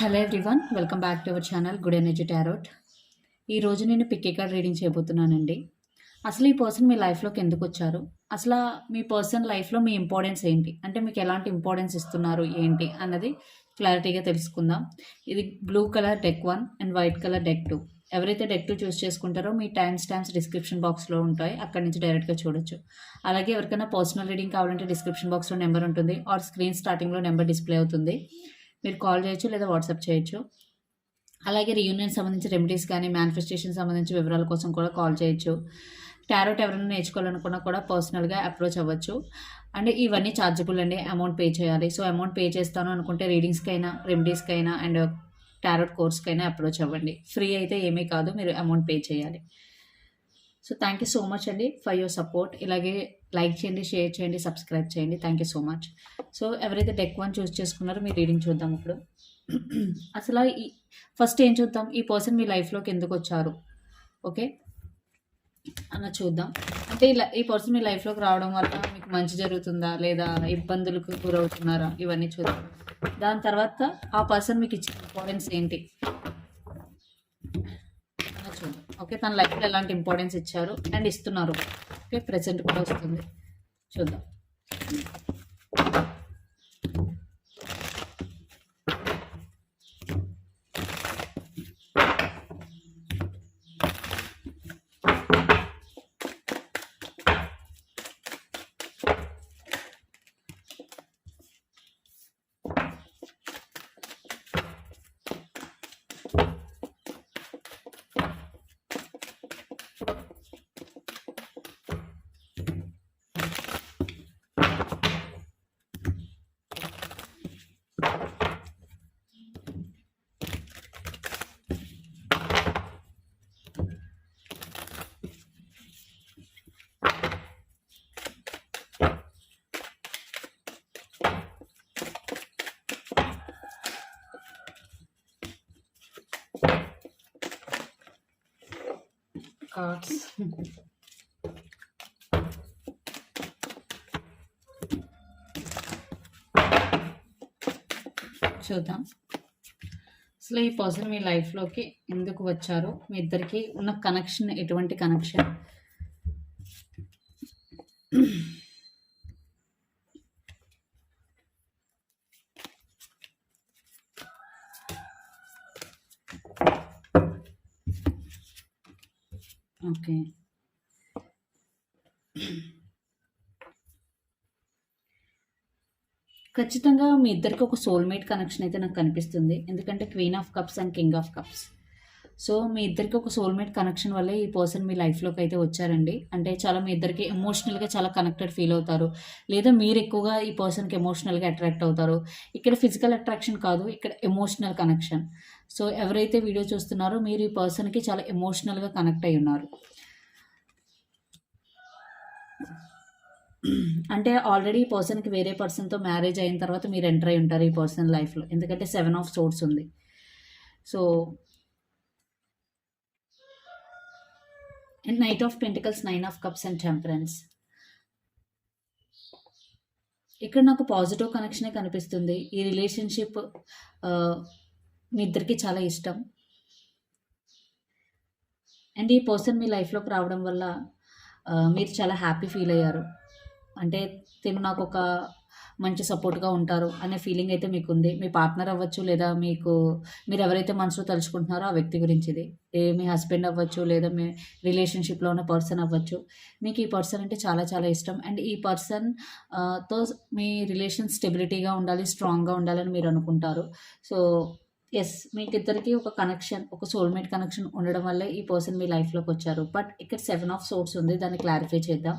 Hello everyone welcome back to our channel good energy tarot ఈరోజు నేను picky card reading చేయబోతున్నానండి. అసలు ఈ person మీ లైఫ్లోకి ఎందుకు వచ్చారు? అసలు మీ పర్సన్ లైఫ్లో మీ ఇంపార్టెన్స్ ఏంటి? అంటే మీకు ఎలాంటి ఇంపార్టెన్స్ ఇస్తున్నారు ఏంటి అన్నది క్లారిటీగా తెలుసుకుందాం. ఇది blue colour deck one and white colour deck two ఎవరైతే డెక్ టూ చూస్ చేసుకుంటారో మీ టైం స్టాంప్స్ డిస్క్రిప్షన్ బాక్స్లో ఉంటాయి. అక్కడి నుంచి డైరెక్ట్గా చూడొచ్చు. అలాగే ఎవరికైనా పర్సనల్ రీడింగ్ కావాలంటే డిస్క్రిప్షన్ బాక్స్లో నెంబర్ ఉంటుంది. ఆర్ స్క్రీన్ స్టార్టింగ్లో నెంబర్ డిస్ప్లే అవుతుంది. మీరు కాల్ చేయొచ్చు లేదా వాట్సాప్ చేయొచ్చు. అలాగే రీయూనియన్ సంబంధించి రెమెడీస్ కానీ మేనిఫెస్టేషన్ సంబంధించి వివరాల కోసం కూడా కాల్ చేయొచ్చు. టారోట్ ఎవరైనా నేర్చుకోవాలనుకున్నా కూడా పర్సనల్గా అప్రోచ్ అవ్వచ్చు. అండ్ ఇవన్నీ ఛార్జబుల్ అండి అమౌంట్ పే చేయాలి. సో అమౌంట్ పే చేస్తాను అనుకుంటే రీడింగ్స్కైనా రెమెడీస్కైనా అండ్ టారోట్ కోర్స్కైనా అప్రోచ్ అవ్వండి. ఫ్రీ అయితే ఏమీ కాదు మీరు అమౌంట్ పే చేయాలి. So thank you so much అండి ఫర్ యువర్ సపోర్ట్ ఇలాగే లైక్ చేయండి షేర్ చేయండి సబ్స్క్రైబ్ చేయండి. Thank you so much so ఎవరైతే డెక్ వన్ చూస్ చేసుకున్నారో మీ రీడింగ్ చూద్దాం ఇప్పుడు. అసలు ఈ ఫస్ట్ ఏం చూద్దాం? ఈ పర్సన్ మీ లైఫ్లోకి ఎందుకు వచ్చారు? ఓకే అన్న చూద్దాం. అంటే ఇలా ఈ పర్సన్ మీ లైఫ్లోకి రావడం వల్ల మీకు మంచి జరుగుతుందా? లేదా ఇబ్బందులకు గురవుతున్నారా? ఇవన్నీ చూద్దాం. దాని తర్వాత ఆ పర్సన్ మీకు ఇచ్చిన ఇంపార్టెన్స్ ఏంటి? ఓకే తన లైఫ్లో ఎలాంటి ఇంపార్టెన్స్ ఇచ్చారు అండ్ ఇస్తున్నారు. ఓకే ప్రెసెంట్ కూడా వస్తుంది. చూద్దాం. కార్డ్స్ చూద్దాం. అసలు ఈ పర్సన్ మీ లైఫ్లోకి ఎందుకు వచ్చారు? మీ ఇద్దరికి ఉన్న కనెక్షన్ ఎటువంటి కనెక్షన్ ఓకే. ఖచ్చితంగా మీ ఇద్దరికి ఒక సోల్మేట్ కనెక్షన్ అయితే నాకు కనిపిస్తుంది. ఎందుకంటే queen of cups and king of cups so మీ ఇద్దరికి ఒక సోల్మేట్ కనెక్షన్ వల్లే ఈ పర్సన్ మీ లైఫ్లోకి అయితే వచ్చారండి. అంటే చాలా మీ ఇద్దరికి ఎమోషనల్గా చాలా కనెక్టెడ్ ఫీల్ అవుతారు. లేదా మీరు ఎక్కువగా ఈ పర్సన్కి ఎమోషనల్గా అట్రాక్ట్ అవుతారు. ఇక్కడ ఫిజికల్ అట్రాక్షన్ కాదు ఇక్కడ ఎమోషనల్ కనెక్షన్ సో ఎవరైతే వీడియో చూస్తున్నారో మీరు ఈ పర్సన్కి చాలా ఎమోషనల్గా కనెక్ట్ అయి ఉన్నారు. అంటే ఆల్రెడీ ఈ పర్సన్కి వేరే పర్సన్తో మ్యారేజ్ అయిన తర్వాత మీరు ఎంటర్ అయి ఉంటారు ఈ పర్సన్ లైఫ్లో. ఎందుకంటే సెవెన్ ఆఫ్ సోర్స్ ఉంది. So and knight of pentacles nine of cups and temperance. ఇక్కడ నాకు పాజిటివ్ కనెక్షనే కనిపిస్తుంది. ఈ రిలేషన్షిప్ మీ ఇద్దరికి చాలా ఇష్టం. అండ్ ఈ పర్సన్ మీ లైఫ్లోకి రావడం వల్ల మీరు చాలా హ్యాపీ ఫీల్ అయ్యారు. అంటే తిను నాకు ఒక మంచి సపోర్ట్గా ఉంటారు అనే ఫీలింగ్ అయితే మీకు ఉంది మీ పార్ట్నర్ అవ్వచ్చు లేదా మీకు మీరు ఎవరైతే మనసులో తలుచుకుంటున్నారో ఆ వ్యక్తి గురించిది. ఏ మీ హస్బెండ్ అవ్వచ్చు లేదా మీ రిలేషన్షిప్లో ఉన్న పర్సన్ అవ్వచ్చు. మీకు ఈ పర్సన్ అంటే చాలా చాలా ఇష్టం. అండ్ ఈ పర్సన్తో మీ రిలేషన్ స్టెబిలిటీగా ఉండాలి స్ట్రాంగ్గా ఉండాలని మీరు అనుకుంటారు. సో ఎస్ మీకు ఇద్దరికి ఒక కనెక్షన్ ఒక సోల్మేట్ కనెక్షన్ ఉండడం వల్లే ఈ పర్సన్ మీ లైఫ్లోకి వచ్చారు. బట్ ఇక్కడ సెవెన్ ఆఫ్ సోర్స్ ఉంది దాన్ని క్లారిఫై చేద్దాం.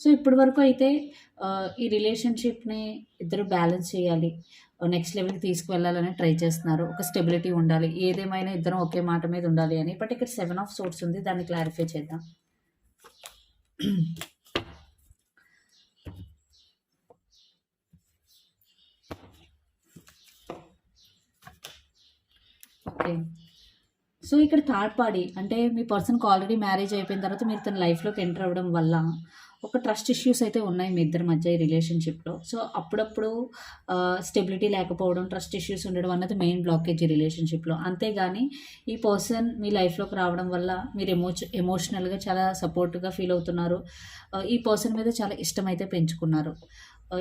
సో ఇప్పటి వరకు అయితే uh, ఈ రిలేషన్షిప్ని ఇద్దరు బ్యాలెన్స్ చేయాలి. Uh, నెక్స్ట్ లెవెల్కి తీసుకువెళ్ళాలని ట్రై చేస్తున్నారు. ఒక స్టెబిలిటీ ఉండాలి. ఏదేమైనా ఇద్దరం ఒకే మాట మీద ఉండాలి అని. బట్ ఇక్కడ సెవెన్ ఆఫ్ సోర్స్ ఉంది దాన్ని క్లారిఫై చేద్దాం. ఓకే సో ఇక్కడ థర్డ్ పార్టీ అంటే మీ పర్సన్కి ఆల్రెడీ మ్యారేజ్ అయిపోయిన తర్వాత మీరు తన లైఫ్లోకి ఎంటర్ అవ్వడం వల్ల ఒక ట్రస్ట్ ఇష్యూస్ అయితే ఉన్నాయి మీ ఇద్దరి మధ్య ఈ రిలేషన్షిప్లో సో అప్పుడప్పుడు స్టెబిలిటీ లేకపోవడం ట్రస్ట్ ఇష్యూస్ ఉండడం అన్నది మెయిన్ బ్లాకేజ్ ఈ రిలేషన్షిప్లో అంతేగాని ఈ పర్సన్ మీ లైఫ్లోకి రావడం వల్ల మీరు ఎమోచ ఎమోషనల్గా చాలా సపోర్ట్గా ఫీల్ అవుతున్నారు. ఈ పర్సన్ మీద చాలా ఇష్టం అయితే పెంచుకున్నారు.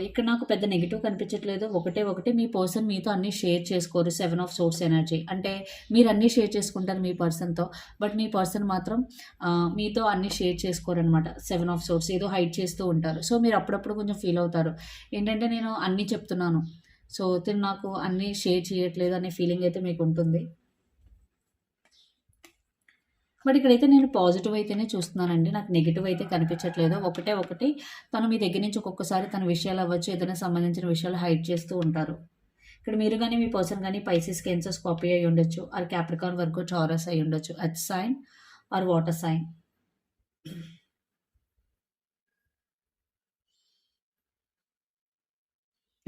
ఇక్కడ నాకు పెద్ద నెగిటివ్ కనిపించట్లేదు. ఒకటే ఒకటి మీ పర్సన్ మీతో అన్నీ షేర్ చేసుకోరు. సెవెన్ ఆఫ్ సోర్స్ ఎనర్జీ అంటే మీరు అన్నీ షేర్ చేసుకుంటారు మీ పర్సన్తో బట్ మీ పర్సన్ మాత్రం మీతో అన్నీ షేర్ చేసుకోరు అనమాట సెవెన్ ఆఫ్ సోర్స్ ఏదో హైడ్ చేస్తూ ఉంటారు. సో మీరు అప్పుడప్పుడు కొంచెం ఫీల్ అవుతారు. ఏంటంటే నేను అన్నీ చెప్తున్నాను. సో తిను నాకు అన్నీ షేర్ చేయట్లేదు అనే ఫీలింగ్ అయితే మీకు ఉంటుంది. బట్ ఇక్కడైతే నేను పాజిటివ్ అయితేనే చూస్తున్నానండి. నాకు నెగిటివ్ అయితే కనిపించట్లేదు. ఒకటే ఒకటి తను మీ దగ్గర నుంచి ఒక్కొక్కసారి తన విషయాలు అవ్వచ్చు ఏదైనా సంబంధించిన విషయాలు హైడ్ చేస్తూ ఉంటారు. ఇక్కడ మీరు కానీ మీ పర్సన్ కానీ పైసెస్ కెన్సర్స్ కాపీ అయి ఉండొచ్చు. ఆర్ క్యాప్రికాన్ వర్క్ చారస్ అయి ఉండొచ్చు. అచ్ sign or water sign.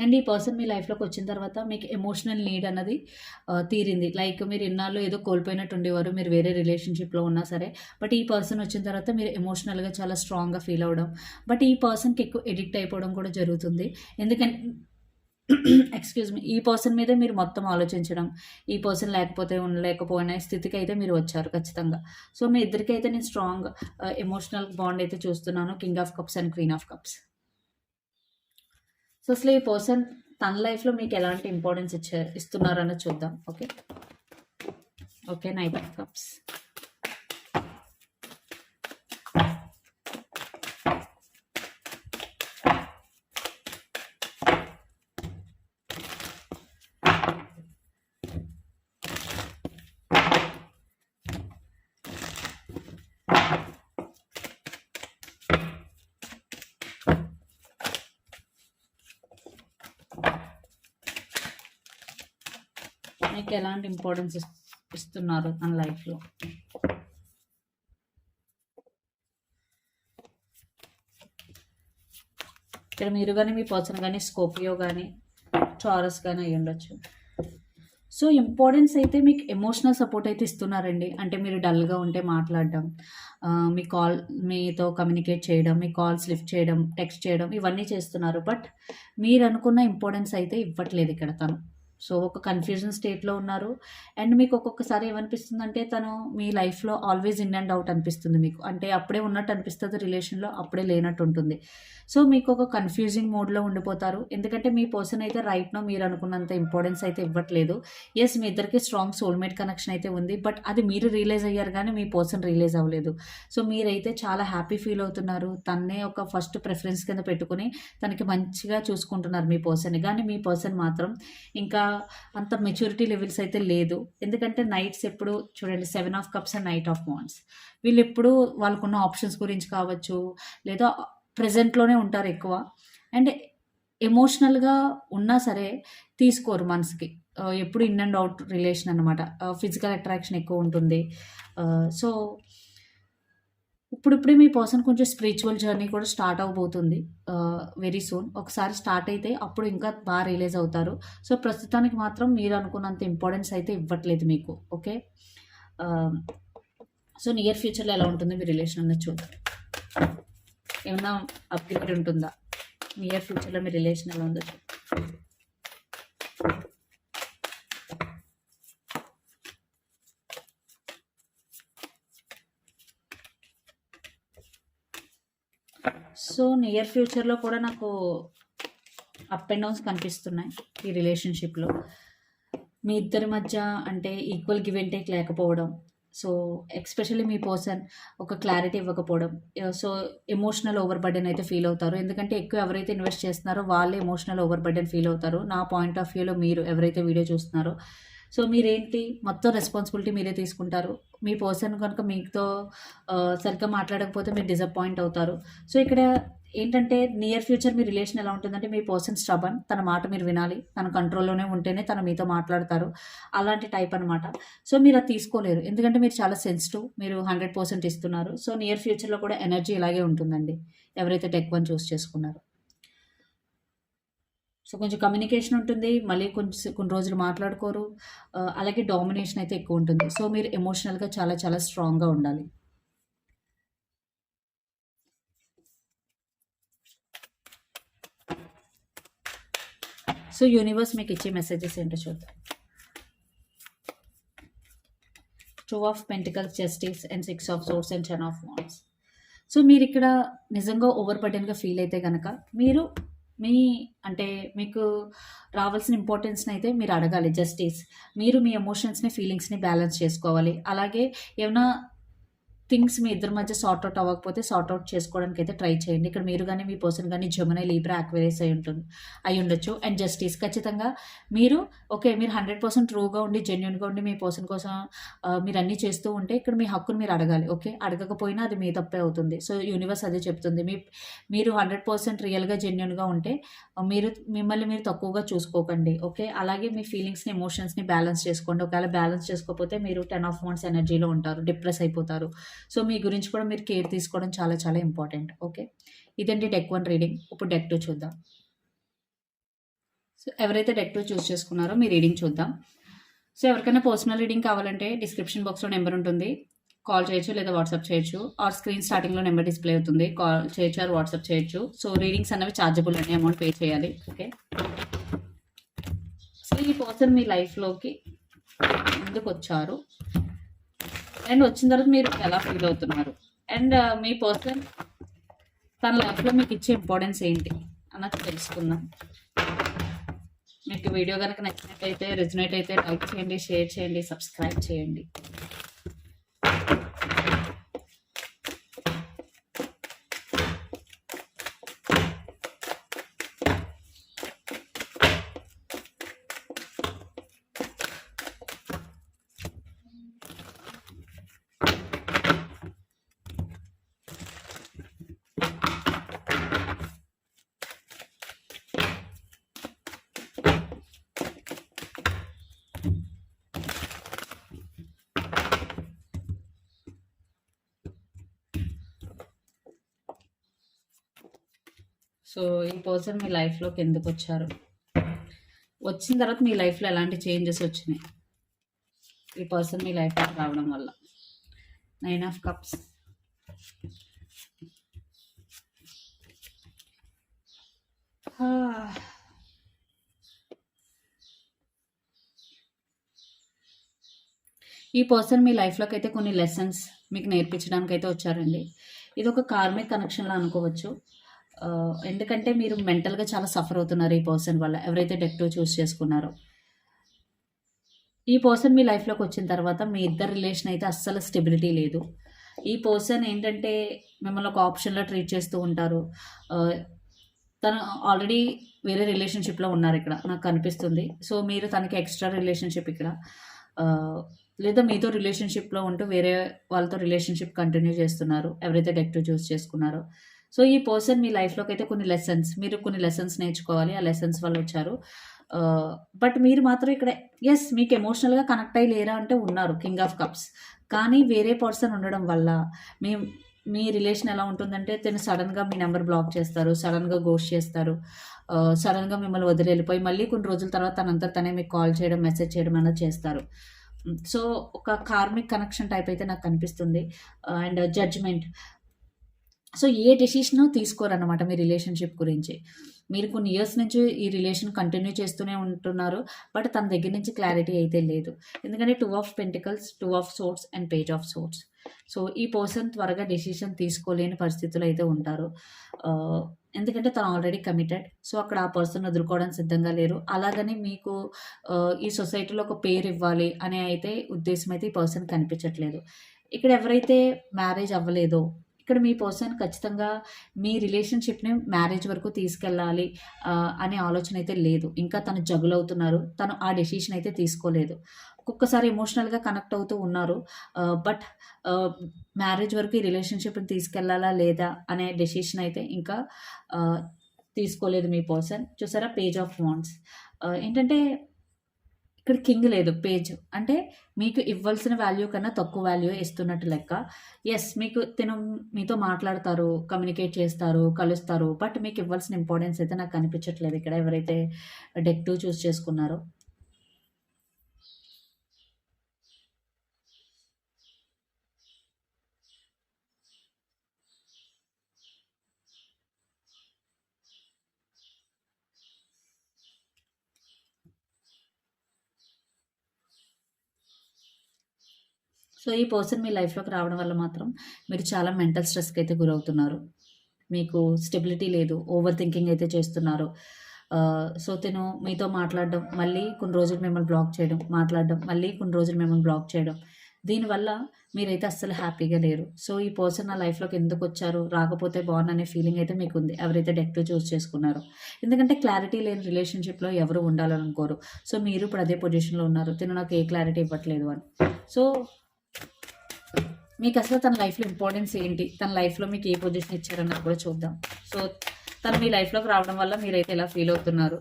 And ఈ పర్సన్ మీ లైఫ్లోకి వచ్చిన తర్వాత మీకు ఎమోషనల్ నీడ్ అన్నది తీరింది. లైక్ మీరు ఇన్నాళ్ళు ఏదో కోల్పోయినట్టు ఉండేవారు మీరు వేరే రిలేషన్షిప్లో ఉన్నా సరే. బట్ ఈ పర్సన్ వచ్చిన తర్వాత మీరు ఎమోషనల్గా చాలా స్ట్రాంగ్గా ఫీల్ అవడం. బట్ ఈ పర్సన్కి ఎక్కువ ఎడిక్ట్ అయిపోవడం కూడా జరుగుతుంది. ఎందుకంటే ఎక్స్క్యూజ్ మీ ఈ పర్సన్ మీదే మీరు మొత్తం ఆలోచించడం ఈ పర్సన్ లేకపోతే ఉండలేకపోయిన స్థితికి అయితే మీరు వచ్చారు ఖచ్చితంగా. సో మీ ఇద్దరికైతే నేను స్ట్రాంగ్ ఎమోషనల్ బాండ్ అయితే చూస్తున్నాను king of cups and queen of cups. So అసలు ఈ పర్సన్ తన లైఫ్లో మీకు ఎలాంటి ఇంపార్టెన్స్ ఇచ్చే ఇస్తున్నారని చూద్దాం. ఓకే ఓకే నైట్ కప్స్ మీకు ఎలాంటి ఇంపార్టెన్స్ ఇస్తున్నారు తన లైఫ్లో ఇక్కడ మీరు కానీ మీ పర్సన్ కానీ స్కోపియో కానీ చారస్ కానీ అయ్యి ఉండొచ్చు. సో ఇంపార్టెన్స్ అయితే మీకు ఎమోషనల్ సపోర్ట్ అయితే ఇస్తున్నారండి. అంటే మీరు డల్గా ఉంటే మాట్లాడడం మీ కాల్ మీతో కమ్యూనికేట్ చేయడం మీ కాల్స్ లిఫ్ట్ చేయడం టెక్స్ట్ చేయడం ఇవన్నీ చేస్తున్నారు. బట్ మీరు అనుకున్న ఇంపార్టెన్స్ అయితే ఇవ్వట్లేదు ఇక్కడ తను. సో ఒక కన్ఫ్యూజన్ స్టేట్లో ఉన్నారు. అండ్ మీకు ఒక్కొక్కసారి ఏమనిపిస్తుంది అంటే తను మీ లైఫ్లో ఆల్వేస్ ఇన్ అండ్ అవుట్ అనిపిస్తుంది మీకు. అంటే అప్పుడే ఉన్నట్టు అనిపిస్తుంది రిలేషన్లో అప్పుడే లేనట్టు ఉంటుంది. సో మీకు ఒక కన్ఫ్యూజింగ్ మోడ్లో ఉండిపోతారు. ఎందుకంటే మీ పర్సన్ అయితే రైట్నో మీరు అనుకున్నంత ఇంపార్టెన్స్ అయితే ఇవ్వట్లేదు. ఎస్ మీ ఇద్దరికి స్ట్రాంగ్ సోల్మేట్ కనెక్షన్ అయితే ఉంది. బట్ అది మీరు రియలైజ్ అయ్యారు కానీ మీ పర్సన్ రియలైజ్ అవ్వలేదు. సో మీరైతే చాలా హ్యాపీ ఫీల్ అవుతున్నారు. తన్నే ఒక ఫస్ట్ ప్రిఫరెన్స్ కింద పెట్టుకుని తనకి మంచిగా చూసుకుంటున్నారు మీ పర్సన్ కానీ మీ పర్సన్ మాత్రం ఇంకా అంత మెచ్యూరిటీ లెవెల్స్ అయితే లేదు. ఎందుకంటే నైట్స్ ఎప్పుడు చూడండి seven of cups and knight of wands వీళ్ళు ఎప్పుడు వాళ్ళకున్న ఆప్షన్స్ గురించి కావచ్చు లేదా ప్రజెంట్లోనే ఉంటారు ఎక్కువ. అండ్ ఎమోషనల్గా ఉన్నా సరే తీసుకోరు మనసుకి. ఎప్పుడు ఇన్ అండ్ అవుట్ రిలేషన్ అనమాట ఫిజికల్ అట్రాక్షన్ ఎక్కువ ఉంటుంది. సో ఇప్పుడిప్పుడే మీ పర్సన్ కొంచెం స్పిరిచువల్ జర్నీ కూడా స్టార్ట్ అవబోతుంది వెరీ సూన్. ఒకసారి స్టార్ట్ అయితే అప్పుడు ఇంకా బాగా రియలైజ్ అవుతారు. సో ప్రస్తుతానికి మాత్రం మీరు అనుకున్నంత ఇంపార్టెన్స్ అయితే ఇవ్వట్లేదు మీకు ఓకే? సో నియర్ ఫ్యూచర్లో ఎలా ఉంటుంది మీ రిలేషన్ అన్నది చూద్దాం. ఏమన్నా అప్గ్రేడ్ ఉంటుందా? నియర్ ఫ్యూచర్లో మీ రిలేషన్ ఎలా ఉందో చూద్దాం. సో నియర్ ఫ్యూచర్లో కూడా నాకు అప్ అండ్ డౌన్స్ కనిపిస్తున్నాయి ఈ రిలేషన్షిప్లో. మీ ఇద్దరి మధ్య అంటే ఈక్వల్ గివ్ అండ్ టేక్ లేకపోవడం సో ఎక్స్పెషల్లీ మీ పర్సన్ ఒక క్లారిటీ ఇవ్వకపోవడం సో ఎమోషనల్ ఓవర్ బర్డెన్ అయితే ఫీల్ అవుతారు. ఎందుకంటే ఎక్కువ ఎవరైతే ఇన్వెస్ట్ చేస్తున్నారో వాళ్ళే ఎమోషనల్ ఓవర్ బర్డెన్ ఫీల్ అవుతారు. నా పాయింట్ ఆఫ్ వ్యూలో మీరు ఎవరైతే వీడియో చూస్తున్నారో సో మీరేంటి? మొత్తం రెస్పాన్సిబిలిటీ మీరే తీసుకుంటారు. మీ పర్సన్ కనుక మీతో సరిగ్గా మాట్లాడకపోతే మీరు డిసప్పాయింట్ అవుతారు. సో ఇక్కడ ఏంటంటే నియర్ ఫ్యూచర్ మీ రిలేషన్ ఎలా ఉంటుందంటే మీ పర్సన్ స్టబన్ తన మాట మీరు వినాలి. తన కంట్రోల్లోనే ఉంటేనే తను మీతో మాట్లాడతారు. అలాంటి టైప్ అనమాట సో మీరు అది తీసుకోలేరు. ఎందుకంటే మీరు చాలా సెన్సిటివ్ మీరు హండ్రెడ్ పర్సెంట్ ఇస్తున్నారు. సో నియర్ ఫ్యూచర్లో కూడా ఎనర్జీ ఇలాగే ఉంటుందండి. ఎవరైతే టెక్ వన్ చూస్ చేసుకున్నారో. సో కొంచెం కమ్యూనికేషన్ ఉంటుంది మళ్ళీ కొంచెం కొన్ని రోజులు మాట్లాడుకోరు. అలాగే డామినేషన్ అయితే ఎక్కువ ఉంటుంది. సో మీరు ఎమోషనల్గా చాలా చాలా స్ట్రాంగ్గా ఉండాలి. సో యూనివర్స్ మీకు ఇచ్చే మెసేజెస్ ఏంటో చూద్దాం. Two of pentacle justice and six of swords and ten of wands so మీరు ఇక్కడ నిజంగా ఓవర్ బర్డెన్గా ఫీల్ అయితే కనుక మీరు మీ అంటే మీకు రావాల్సిన ఇంపార్టెన్స్ని అయితే మీరు అడగాలి జస్టిస్ మీరు మీ ఎమోషన్స్ని ఫీలింగ్స్ని బ్యాలెన్స్ చేసుకోవాలి. అలాగే ఏమైనా థింగ్స్ మీ ఇద్దరి మధ్య సార్ట్ అవుట్ అవ్వకపోతే సార్ట్ అవుట్ చేసుకోవడానికి అయితే ట్రై చేయండి. ఇక్కడ మీరు కానీ మీ పర్సన్ కానీ జమునై లీబ్రా యాక్వేరియస్ అయి ఉంటుంది అయి ఉండొచ్చు. అండ్ జస్టిస్ ఖచ్చితంగా మీరు ఓకే మీరు హండ్రెడ్ పర్సెంట్ ట్రూగా ఉండి జెన్యున్గా ఉండి మీ పర్సన్ కోసం మీరు అన్నీ చేస్తూ ఉంటే ఇక్కడ మీ హక్కును మీరు అడగాలి ఓకే? అడగకపోయినా అది మీ తప్పే అవుతుంది. సో యూనివర్స్ అదే చెప్తుంది. మీ మీరు హండ్రెడ్ పర్సెంట్ రియల్గా జెన్యున్గా ఉంటే మీరు మిమ్మల్ని మీరు తక్కువగా చూసుకోకండి ఓకే? అలాగే మీ ఫీలింగ్స్ని ఎమోషన్స్ని బ్యాలెన్స్ చేసుకోండి. ఒకవేళ బ్యాలెన్స్ చేసుకోకపోతే మీరు టెన్ ఆఫ్ మంత్స్ ఎనర్జీలో ఉంటారు డిప్రెస్ అయిపోతారు. సో మీ గురించి కూడా మీరు కేర్ తీసుకోవడం చాలా చాలా ఇంపార్టెంట్ ఓకే ఇదండి డెక్ వన్ రీడింగ్ ఇప్పుడు డెక్ టూ చూద్దాం. సో ఎవరైతే డెక్ టూ చూస్ చేసుకున్నారో మీ రీడింగ్ చూద్దాం. సో ఎవరికైనా పర్సనల్ రీడింగ్ కావాలంటే డిస్క్రిప్షన్ బాక్స్లో నెంబర్ ఉంటుంది. కాల్ చేయొచ్చు లేదా వాట్సాప్ చేయొచ్చు. ఆర్ స్క్రీన్ స్టార్టింగ్లో నెంబర్ డిస్ప్లే అవుతుంది. కాల్ చేయొచ్చు ఆర్ వాట్సాప్ చేయొచ్చు. సో రీడింగ్స్ అనేవి ఛార్జబుల్ అండి అమౌంట్ పే చేయాలి ఓకే సో ఈ పర్సన్ మీ లైఫ్లోకి ఎందుకు వచ్చారు అండ్ వచ్చిన తర్వాత మీరు ఎలా ఫీల్ అవుతున్నారు? అండ్ uh, మీ పర్సన్ తన లైఫ్లో మీకు ఇచ్చే ఇంపార్టెన్స్ ఏంటి? అన్నది తెలుసుకుందాం. మీకు వీడియో కనుక నచ్చినట్టయితే రెజినేట్ అయితే లైక్ చేయండి షేర్ చేయండి సబ్స్క్రైబ్ చేయండి. సో ఈ పర్సన్ మీ లైఫ్లోకి ఎందుకు వచ్చారు? వచ్చిన తర్వాత మీ లైఫ్లో ఎలాంటి చేంజెస్ వచ్చినాయి? ఈ పర్సన్ మీ లైఫ్లోకి రావడం వల్ల. Nine of cups. ఈ పర్సన్ మీ లైఫ్లోకి అయితే కొన్ని లెసన్స్ మీకు నేర్పించడానికి అయితే వచ్చారండి. ఇది ఒక కార్మిక్ కనెక్షన్లా అనుకోవచ్చు. ఎందుకంటే మీరు మెంటల్గా చాలా సఫర్ అవుతున్నారు ఈ పర్సన్ వల్ల. ఎవరైతే డెక్టో చూస్ చేసుకున్నారో. ఈ పర్సన్ మీ లైఫ్లోకి వచ్చిన తర్వాత మీ ఇద్దరు రిలేషన్ అయితే అస్సలు స్టెబిలిటీ లేదు. ఈ పర్సన్ ఏంటంటే మిమ్మల్ని ఒక ఆప్షన్లో ట్రీట్ చేస్తూ ఉంటారు. తను ఆల్రెడీ వేరే రిలేషన్షిప్లో ఉన్నారు ఇక్కడ నాకు కనిపిస్తుంది. సో మీరు తనకి ఎక్స్ట్రా రిలేషన్షిప్ ఇక్కడ. లేదా మీతో రిలేషన్షిప్లో ఉంటూ వేరే వాళ్ళతో రిలేషన్షిప్ కంటిన్యూ చేస్తున్నారు. ఎవరైతే డెక్టివ్ చూస్ చేసుకున్నారో. సో ఈ పర్సన్ మీ లైఫ్లోకి అయితే కొన్ని లెసన్స్ మీరు కొన్ని లెసన్స్ నేర్చుకోవాలి. ఆ లెసన్స్ వల్ల వచ్చారు. బట్ మీరు మాత్రం ఇక్కడ ఎస్ మీకు ఎమోషనల్గా కనెక్ట్ అయ్యి లేరా అంటే ఉన్నారు కింగ్ ఆఫ్ కప్స్. కానీ వేరే పర్సన్ ఉండడం వల్ల మీ మీ రిలేషన్ ఎలా ఉంటుందంటే తను సడన్గా మీ నెంబర్ బ్లాక్ చేస్తారు సడన్గా గోస్ట్ చేస్తారు. సడన్గా మిమ్మల్ని వదిలి వెళ్ళిపోయి మళ్ళీ కొన్ని రోజుల తర్వాత తనంతా తనే మీకు కాల్ చేయడం మెసేజ్ చేయడం అనేది చేస్తారు. సో ఒక కార్మిక్ కనెక్షన్ టైప్ అయితే నాకు కనిపిస్తుంది అండ్ జడ్జ్మెంట్. సో ఏ డెసిషన్ తీసుకోరన్నమాట మీ రిలేషన్షిప్ గురించి. మీరు కొన్ని ఇయర్స్ నుంచి ఈ రిలేషన్ కంటిన్యూ చేస్తూనే ఉంటున్నారు బట్ తన దగ్గర నుంచి క్లారిటీ అయితే లేదు. ఎందుకంటే two of pentacles two of swords and page of swords so ఈ పర్సన్ త్వరగా డెసిషన్ తీసుకోలేని పరిస్థితులు అయితే ఉంటారు. ఎందుకంటే తను ఆల్రెడీ కమిటెడ్ సో అక్కడ ఆ పర్సన్ వదులుకోవడానికి సిద్ధంగా లేరు. అలాగని మీకు ఈ సొసైటీలో ఒక పేరు ఇవ్వాలి అనే అయితే ఉద్దేశం అయితే ఈ పర్సన్ కనిపించట్లేదు. ఇక్కడ ఎవరైతే మ్యారేజ్ అవ్వలేదో ఇక్కడ మీ పర్సన్ ఖచ్చితంగా మీ రిలేషన్షిప్ని మ్యారేజ్ వరకు తీసుకెళ్ళాలి అనే ఆలోచన అయితే లేదు. ఇంకా తను జగులు అవుతున్నారు తను ఆ డెసిషన్ అయితే తీసుకోలేదు. ఒక్కొక్కసారి ఎమోషనల్గా కనెక్ట్ అవుతూ ఉన్నారు. బట్ మ్యారేజ్ వరకు ఈ రిలేషన్షిప్ని తీసుకెళ్ళాలా లేదా అనే డెసిషన్ అయితే ఇంకా తీసుకోలేదు మీ పర్సన్. చూసారా? పేజ్ ఆఫ్ వాండ్స్ ఏంటంటే ఇక్కడ కింగ్ లేదు పేజ్. అంటే మీకు ఇవ్వాల్సిన వాల్యూ కన్నా తక్కువ వాల్యూ ఇస్తున్నట్టు లెక్క. ఎస్ మీకు తిను మీతో మాట్లాడతారు కమ్యూనికేట్ చేస్తారు కలుస్తారు బట్ మీకు ఇవ్వాల్సిన ఇంపార్టెన్స్ అయితే నాకు కనిపించట్లేదు. ఇక్కడ ఎవరైతే డెక్ టూ చూస్ చేసుకున్నారో. సో ఈ పర్సన్ మీ లైఫ్లోకి రావడం వల్ల మాత్రం మీరు చాలా మెంటల్ స్ట్రెస్కి అయితే గురవుతున్నారు. మీకు స్టెబిలిటీ లేదు ఓవర్ థింకింగ్ అయితే చేస్తున్నారు. సో తిను మీతో మాట్లాడడం మళ్ళీ కొన్ని రోజులు మిమ్మల్ని బ్లాక్ చేయడం మాట్లాడడం మళ్ళీ కొన్ని రోజులు మిమ్మల్ని బ్లాక్ చేయడం దీనివల్ల మీరైతే అస్సలు హ్యాపీగా లేరు. సో ఈ పర్సన్ నా లైఫ్లోకి ఎందుకు వచ్చారు రాకపోతే బాగుందనే ఫీలింగ్ అయితే మీకు ఉంది ఎవరైతే డెక్టివ్ చూస్ చేసుకున్నారో. ఎందుకంటే క్లారిటీ లేని రిలేషన్షిప్లో ఎవరు ఉండాలనుకోరు సో మీరు ఇప్పుడు అదే పొజిషన్లో ఉన్నారు. తిను నాకు ఏ క్లారిటీ ఇవ్వట్లేదు అని. సో మీకు అసలు తన లైఫ్లో ఇంపార్టెన్స్ ఏంటి? తన లైఫ్లో మీకు ఏ పొజిషన్ ఇచ్చారన్నది కూడా చూద్దాం. సో తను మీ లైఫ్లోకి రావడం వల్ల మీరైతే ఎలా ఫీల్ అవుతున్నారు?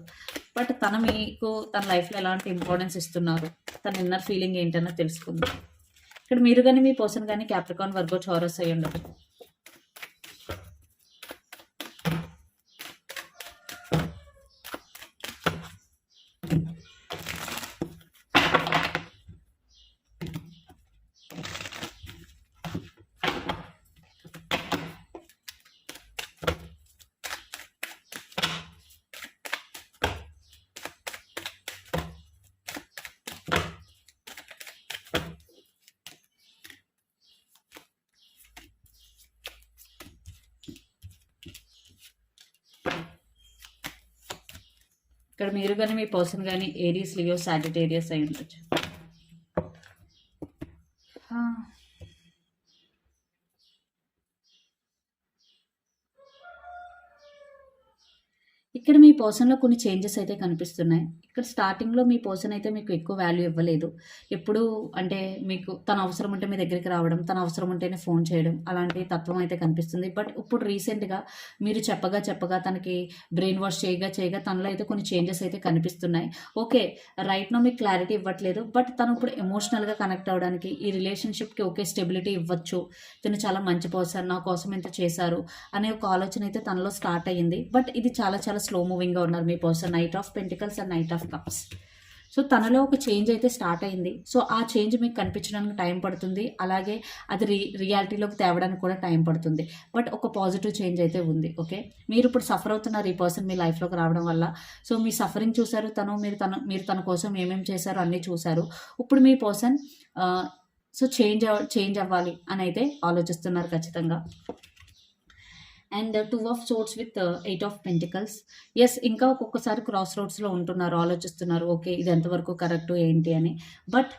బట్ తన మీకు తన లైఫ్లో ఎలాంటి ఇంపార్టెన్స్ ఇస్తున్నారు? తన ఇన్నర్ ఫీలింగ్ ఏంటన్నది తెలుసుకుందాం. ఇక్కడ మీరు కానీ మీ పర్సన్ కానీ క్యాప్రికాన్ వర్గో చౌరస్ అయ్యి ఉండదు ఇక్కడ మీరు కానీ మీ పర్సన్ కానీ ఏరియస్ లియో సాటిటేరియస్ అయి ఉండొచ్చు. ఇక్కడ మీ పర్సన్లో కొన్ని చేంజెస్ అయితే కనిపిస్తున్నాయి. ఇక్కడ స్టార్టింగ్లో మీ పర్సన్ అయితే మీకు ఎక్కువ వాల్యూ ఇవ్వలేదు. ఎప్పుడు అంటే మీకు తన అవసరం ఉంటే మీ దగ్గరికి రావడం తన అవసరం ఉంటేనే ఫోన్ చేయడం అలాంటి తత్వం అయితే కనిపిస్తుంది. బట్ ఇప్పుడు రీసెంట్గా మీరు చెప్పగా చెప్పగా తనకి బ్రెయిన్ వాష్ చేయగా చేయగా తనలో అయితే కొన్ని చేంజెస్ అయితే కనిపిస్తున్నాయి. ఓకే రైట్నో మీకు క్లారిటీ ఇవ్వట్లేదు. బట్ తను ఇప్పుడు ఎమోషనల్గా కనెక్ట్ అవ్వడానికి ఈ రిలేషన్షిప్కి ఓకే స్టెబిలిటీ ఇవ్వచ్చు. తను చాలా మంచి పర్సన్ నా కోసం ఎంత చేశారు అనే ఒక ఆలోచన అయితే తనలో స్టార్ట్ అయ్యింది. బట్ ఇది చాలా చాలా స్లో మూవింగ్గా ఉన్నారు మీ person knight of pentacles and knight of cups so తనలో ఒక చేంజ్ అయితే స్టార్ట్ అయింది. సో ఆ చేంజ్ మీకు కనిపించడానికి టైం పడుతుంది. అలాగే అది రి రియాలిటీలోకి తేవడానికి కూడా టైం పడుతుంది. బట్ ఒక పాజిటివ్ చేంజ్ అయితే ఉంది. ఓకే? మీరు ఇప్పుడు సఫర్ అవుతున్నారు ఈ పర్సన్ మీ లైఫ్లోకి రావడం వల్ల సో మీ సఫరింగ్ చూశారు తను మీరు తను మీరు తన కోసం ఏమేమి చేశారో అన్నీ చూశారు. ఇప్పుడు మీ పర్సన్ సో చేంజ్ చేంజ్ అవ్వాలి అని అయితే ఆలోచిస్తున్నారు ఖచ్చితంగా. And two of swords with eight of pentacles. Yes ఇంకా ఒక్కొక్కసారి క్రాస్ రోడ్స్లో ఉంటున్నారు ఆలోచిస్తున్నారు ఓకే ఇది ఎంతవరకు కరెక్ట్ ఏంటి అని. బట్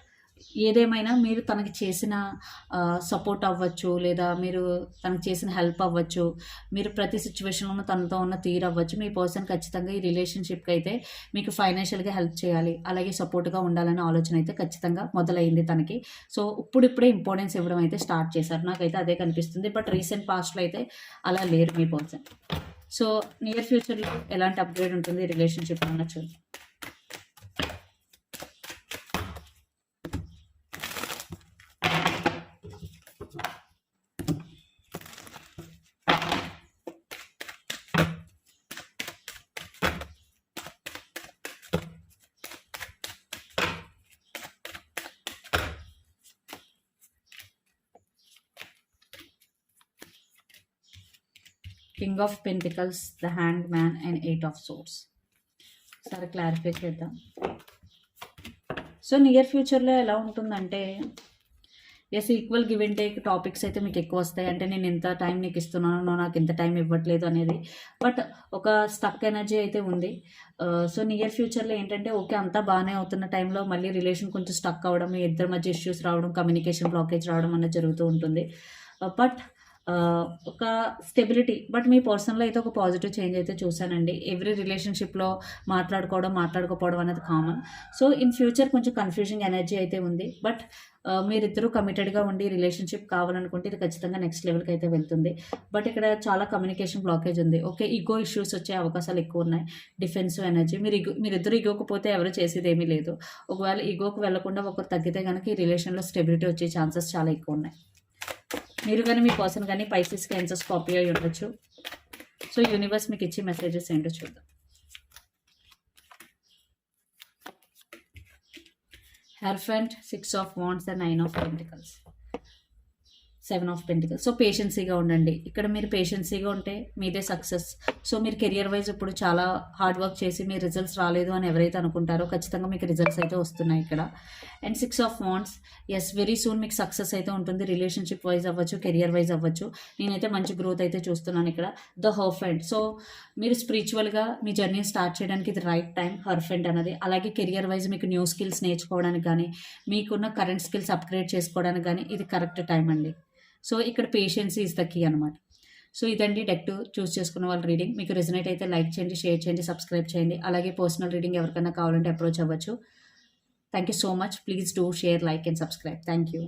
ఏదేమైనా మీరు తనకి చేసిన సపోర్ట్ అవ్వచ్చు లేదా మీరు తనకు చేసిన హెల్ప్ అవ్వచ్చు మీరు ప్రతి సిచ్యువేషన్లోనూ తనతో ఉన్న తీరు అవ్వచ్చు మీ పర్సన్ ఖచ్చితంగా ఈ రిలేషన్షిప్కి అయితే మీకు ఫైనాన్షియల్గా హెల్ప్ చేయాలి. అలాగే సపోర్ట్గా ఉండాలనే ఆలోచన అయితే ఖచ్చితంగా మొదలైంది తనకి. సో ఇప్పుడిప్పుడే ఇంపార్టెన్స్ ఇవ్వడం అయితే స్టార్ట్ చేశారు. నాకైతే అదే కనిపిస్తుంది. బట్ రీసెంట్ పాస్ట్లో అయితే అలా లేరు మీ పర్సన్. సో నియర్ ఫ్యూచర్లో ఎలాంటి అప్గ్రేడ్ ఉంటుంది రిలేషన్షిప్ అన్న చూద్దాం. King of pentacles the hand man and eight of swords సరే క్లారిఫై చేద్దాం. సో నియర్ ఫ్యూచర్లో ఎలా ఉంటుందంటే yes equal give and take topics అయితే మీకు ఎక్కువ వస్తాయి. అంటే నేను ఎంత టైం నీకు ఇస్తున్నాను నువ్వు నాకు ఇంత టైం ఇవ్వట్లేదు అనేది. బట్ ఒక స్టక్ ఎనర్జీ అయితే ఉంది. సో నియర్ ఫ్యూచర్లో ఏంటంటే ఓకే అంతా బాగానే అవుతున్న టైంలో మళ్ళీ రిలేషన్ కొంచెం స్టక్ అవ్వడం ఇద్దరి మధ్య ఇష్యూస్ రావడం కమ్యూనికేషన్ బ్లాకేజ్ రావడం అనేది జరుగుతూ ఉంటుంది. Uh, బట్ ఒక స్టెబిలిటీ బట్ మీ పర్సన్లో అయితే ఒక పాజిటివ్ చేంజ్ అయితే చూశానండి. ఎవ్రీ రిలేషన్షిప్లో మాట్లాడుకోవడం మాట్లాడుకోపోవడం అనేది కామన్ సో ఇన్ ఫ్యూచర్ కొంచెం కన్ఫ్యూజింగ్ ఎనర్జీ అయితే ఉంది. బట్ మీరిద్దరూ కమిటెడ్గా ఉండి రిలేషన్షిప్ కావాలనుకుంటే ఇది ఖచ్చితంగా నెక్స్ట్ లెవెల్కి అయితే వెళ్తుంది. బట్ ఇక్కడ చాలా కమ్యూనికేషన్ బ్లాకేజ్ ఉంది. ఓకే ఈగో ఇష్యూస్ వచ్చే అవకాశాలు ఎక్కువ ఉన్నాయి. డిఫెన్సివ్ ఎనర్జీ మీరు ఇగో మీరిద్దరు ఈగోకి పోతే ఎవరు చేసేది ఏమీ లేదు. ఒకవేళ ఈగోకి వెళ్ళకుండా ఒకరు తగ్గితే కనుక ఈ రిలేషన్లో స్టెబిలిటీ వచ్చే ఛాన్సెస్ చాలా ఎక్కువ ఉన్నాయి. మీరు కానీ మీ పర్సన్ కానీ పైసెస్ క్యాన్సర్స్ కాపీ అయి ఉండొచ్చు. సో యూనివర్స్ మీకు ఇచ్చే మెసేజెస్ ఏంటో చూద్దాం. Hierophant six of wands and nine of pentacles seven of pentacle so పేషెన్సీగా ఉండండి. ఇక్కడ మీరు పేషెన్సీగా ఉంటే మీదే సక్సెస్. సో మీరు కెరియర్ వైజ్ ఇప్పుడు చాలా హార్డ్ వర్క్ చేసి మీ రిజల్ట్స్ రాలేదు అని ఎవరైతే అనుకుంటారో ఖచ్చితంగా మీకు రిజల్ట్స్ అయితే వస్తున్నాయి ఇక్కడ. And six of wands. Yes very soon మీకు సక్సెస్ అయితే ఉంటుంది. రిలేషన్షిప్ వైజ్ అవ్వచ్చు కెరియర్ వైజ్ అవ్వచ్చు. నేనైతే మంచి గ్రోత్ అయితే చూస్తున్నాను ఇక్కడ. ద హర్ఫెండ్ సో మీరు స్పిరిచువల్గా మీ జర్నీ స్టార్ట్ చేయడానికి ఇది రైట్ టైం హర్ఫెండ్ అనేది అలాగే కెరియర్ వైజ్ మీకు న్యూ స్కిల్స్ నేర్చుకోవడానికి కానీ మీకున్న కరెంట్ స్కిల్స్ అప్గ్రేడ్ చేసుకోవడానికి కానీ ఇది కరెక్ట్ టైం అండి. సో ఇక్కడ పేషెన్సీ ఇస్ ద కీ అనమాట సో ఇదండి డెక్ట్ చూస్ చేసుకున్న వాళ్ళ రీడింగ్. మీకు రిజనేట్ అయితే లైక్ చేయండి షేర్ చేయండి సబ్స్క్రైబ్ చేయండి. అలాగే పర్సనల్ రీడింగ్ ఎవరికైనా కావాలంటే అప్రోచ్ అవ్వచ్చు. Thank you so much please do share like and subscribe thank you